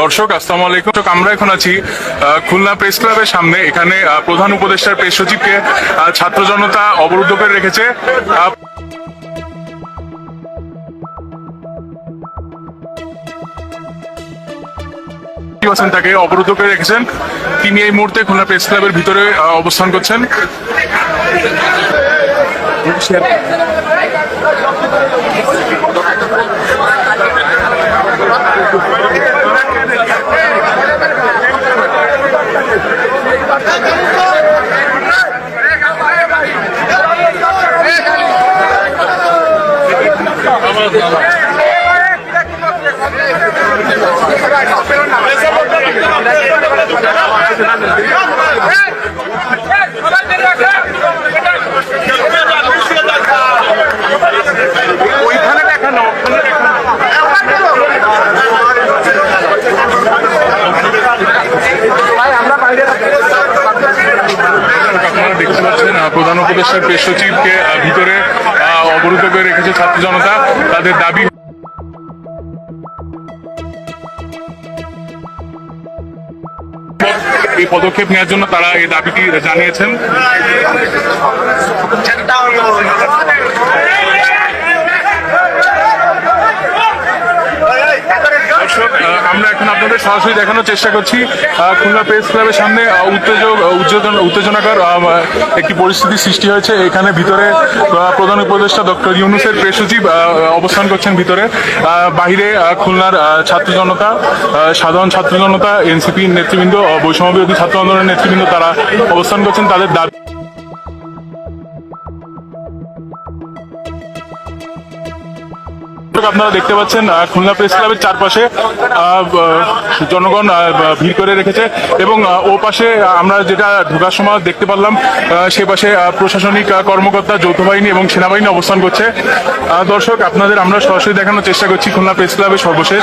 দর্শক, আসসালামু আলাইকুম। আমরা এখন আছি খুলনা প্রেস ক্লাবের সামনে। এখানে প্রধান উপদেষ্টার প্রেস সচিবকে ছাত্র জনতা অবরুদ্ধ করে রেখেছে। তাকে অবরুদ্ধ করে রেখেছেন। তিনি এই মুহূর্তে খুলনা প্রেস ক্লাবের ভিতরে অবস্থান করছেন ওইখানে দেখানো ওখানে দেখানো আপনারা দেখতে পাচ্ছেন আহ, প্রধান উপদেষ্টার প্রেস সচিবকে ভিতরে অবরুদ্ধ করে রেখেছে ছাত্র জনতা। তাদের দাবি এই পদক্ষেপ নেওয়ার জন্য তারা এই দাবিটি জানিয়েছেন। দর্শক আমরা এখন আপনাদের সরাসরি দেখানোর চেষ্টা করছি। খুলনা প্রেস ক্লাবের সামনে উত্তেজক উত্তেজন উত্তেজনাকর একটি পরিস্থিতি সৃষ্টি হয়েছে। এখানে ভিতরে প্রধান উপদেষ্টা ডক্টর ইউনুসের প্রেস সচিব অবস্থান করছেন ভিতরে। বাহিরে খুলনার ছাত্র জনতা সাধারণ ছাত্র জনতা এনসিপি নেতৃবৃন্দ আহ, বৈষম্য বিরোধী ছাত্র আন্দোলনের নেতৃবৃন্দ তারা অবস্থান করছেন। তাদের দাবি দর্শক, আপনারা দেখতে পাচ্ছেন খুলনা প্রেস ক্লাবের চারপাশে জনগণ ভিড় করে রেখেছে এবং ও পাশে আমরা যেটা ঢোকার সময় দেখতে পারলাম সে পাশে প্রশাসনিক কর্মকর্তা যৌথ বাহিনী এবং সেনাবাহিনী অবস্থান করছে। দর্শক আপনাদের আমরা সরাসরি দেখানোর চেষ্টা করছি খুলনা প্রেস ক্লাবের সর্বশেষ।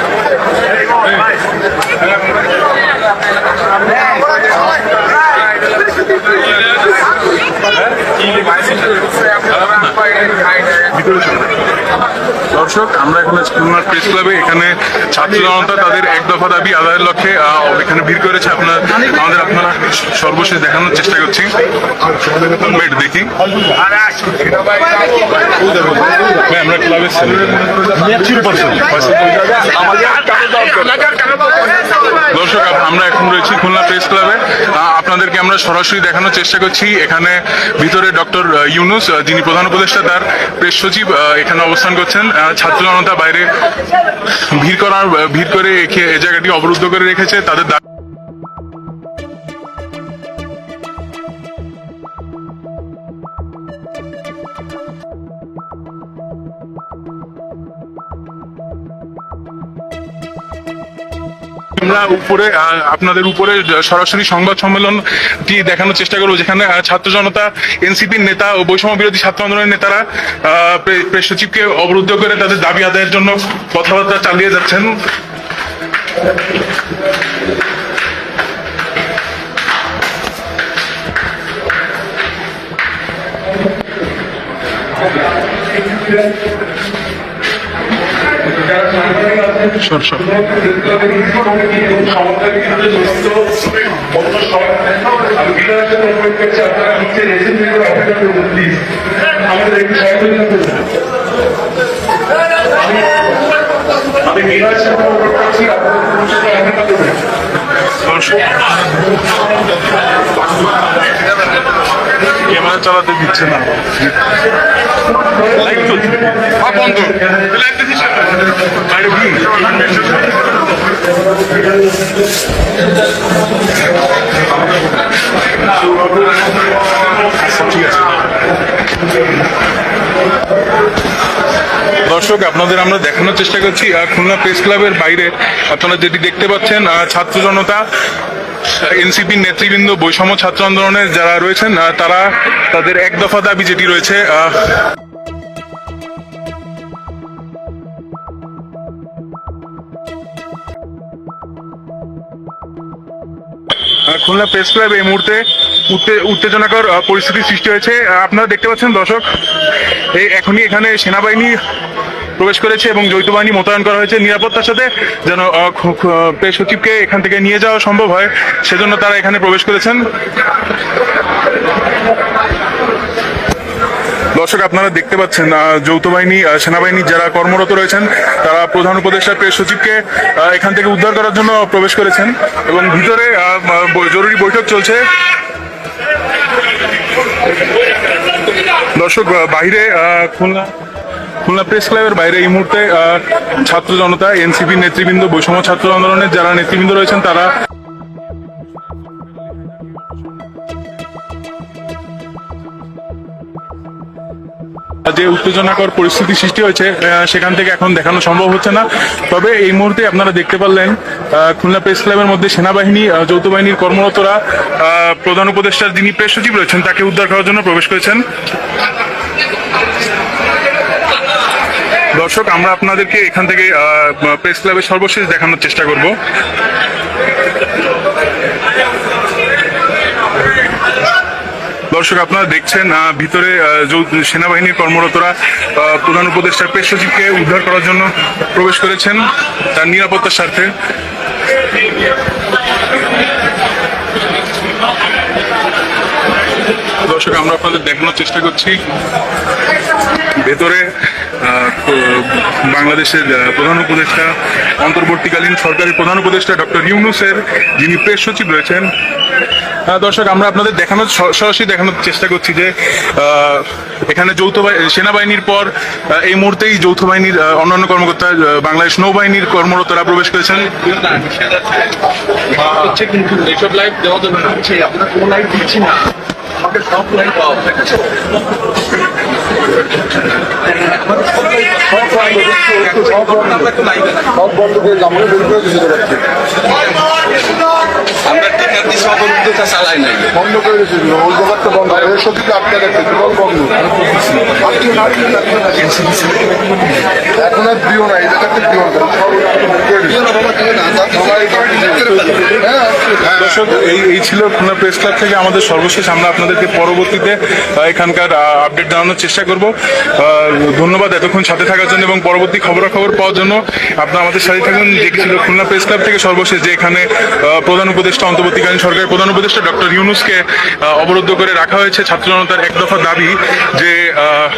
দর্শক, আমরা এখন আছি খুলনা প্রেস ক্লাবে। এখানে ছাত্র জনতা তাদের এক দফা দাবি আদায়ের লক্ষ্যে এখানে ভিড় করেছে। আপনার, আমাদের আপনারা সর্বশেষ দেখানোর চেষ্টা করছি। দেখি। আমরা ক্লাবের ছেলে দর্শক আমরা এখন রয়েছি খুলনা প্রেস ক্লাবে। আপনাদেরকে আমরা সরাসরি দেখানোর চেষ্টা করছি। এখানে ভিতরে ডক্টর ইউনুস যিনি প্রধান উপদেষ্টা, তার প্রেস সচিব এখানে অবস্থান করছেন। ছাত্র জনতা বাইরে ভিড় করার ভিড় করে এ জায়গাটি অবরুদ্ধ করে রেখেছে তাদের আমরা উপরে আপনাদের উপরে সরাসরি সংবাদ সম্মেলনটি দেখানোর চেষ্টা করব, যেখানে ছাত্র জনতা, এনসিপির নেতা ও বৈষম্য বিরোধী ছাত্র আন্দোলনের নেতারা প্রেস সচিবকে অবরুদ্ধ করে তাদের দাবি আদায়ের জন্য কথাবার্তা চালিয়ে যাচ্ছেন। সর সর আমি সাথে অনুরোধ করছি আপনাদের ক্যামেরা চালাতে দিচ্ছে না। কি ঠিক আছে। দর্শক আপনাদের আমরা দেখানোর চেষ্টা করছি খুলনা প্রেস ক্লাবের বাইরে। আপনারা যেটি দেখতে পাচ্ছেন ছাত্র জনতা এনসিপির নেতৃবৃন্দ বৈষম্য ছাত্র আন্দোলনের যারা রয়েছেন তারা তাদের এক দফা দাবি যেটি রয়েছে খুলনা প্রেস ক্লাব এই মুহূর্তে উত্তে- উত্তেজনাকর আহ, পরিস্থিতির সৃষ্টি হয়েছে। আপনারা দেখতে পাচ্ছেন দর্শক এই এখনই এখানে সেনাবাহিনী প্রবেশ করেছে এবং যৌথ বাহিনী মোতায়েন করা হয়েছে। নিরাপত্তার সাথে যেন প্রেস সচিবকে এখান থেকে নিয়ে যাওয়া সম্ভব হয় সেজন্য তারা এখানে প্রবেশ করেছেন। দর্শক আপনারা দেখতে পাচ্ছেন যৌথ বাহিনী সেনাবাহিনীর যারা কর্মরত রয়েছেন তারা প্রধান উপদেষ্টা প্রেস সচিবকে এখান থেকে উদ্ধার করার জন্য প্রবেশ করেছেন এবং ভিতরে জরুরি বৈঠক চলছে। দর্শক আহ, খুলনা খুলনা প্রেস ক্লাবের বাইরে এই মুহূর্তে ছাত্র জনতা এনসিপি নেতৃবৃন্দ, বৈষম্য ছাত্র আন্দোলনের যারা নেতৃবৃন্দ রয়েছেন, তারা যে উত্তেজনাকর পরিস্থিতি সৃষ্টি হয়েছে সেখান থেকে এখন দেখানো সম্ভব হচ্ছে না। তবে এই মুহূর্তে আপনারা দেখতে পারলেন খুলনা প্রেস ক্লাবের মধ্যে সেনাবাহিনী যৌথ বাহিনীর কর্মরতরা প্রধান উপদেষ্টার যিনি প্রেস সচিব রয়েছেন, তাকে উদ্ধার করার জন্য প্রবেশ করেছেন। দর্শক, আমরা আপনাদেরকে এখান থেকে প্রেস ক্লাবের সর্বশেষ দেখানোর চেষ্টা করব। দর্শক, আপনারা দেখছেন ভিতরে সেনাবাহিনীর কর্মরতরা প্রধান উপদেষ্টার প্রেস সচিবকে উদ্ধার করার জন্য প্রবেশ করেছেন, তার নিরাপত্তার স্বার্থে। দর্শক, আমরা আপনাদের দেখানোর চেষ্টা করছি। ভেতরে বাংলাদেশের প্রধান উপদেষ্টা, অন্তর্বর্তীকালীন সরকারের প্রধান উপদেষ্টা ডক্টর ইউনুসের যিনি প্রেস সচিব রয়েছেন। দর্শক, আমরা আপনাদের দেখানোর সরাসরি দেখানোর চেষ্টা করছি যে এখানে যৌথ বাহি- সেনাবাহিনীর পর এই মুহূর্তেই যৌথ বাহিনীর অন্যান্য কর্মকর্তা বাংলাদেশ নৌবাহিনীর কর্মরতরা প্রবেশ করেছেন। কিন্তু এইসব দেওয়া না। আমাকে সব লাইভ পাওয়া বন্ধ করে দিয়েছে ওই ব্যাপারটা বন্ধ সত্যি বন্ধ আটকে। এখন আর দিও না এই জায়গাতে দিও না সব করে দিয়েছে। এই এই ছিল খুলনা প্রেস ক্লাব থেকে আমাদের সর্বশেষ। আমরা আপনাদেরকে পরবর্তীতে এখানকার আপডেট জানানোর চেষ্টা করব। ধন্যবাদ এতক্ষণ সাথে থাকার জন্য এবং পরবর্তী খবরাখবর পাওয়ার জন্য আপনারা আমাদের সাথে থাকুন যে ছিল খুলনা প্রেস ক্লাব থেকে সর্বশেষ যে এখানে প্রধান উপদেষ্টা অন্তর্বর্তীকালীন সরকারের প্রধান উপদেষ্টা ডক্টর ইউনুসকে অবরুদ্ধ করে রাখা হয়েছে ছাত্র জনতার এক দফা দাবি যে আহ,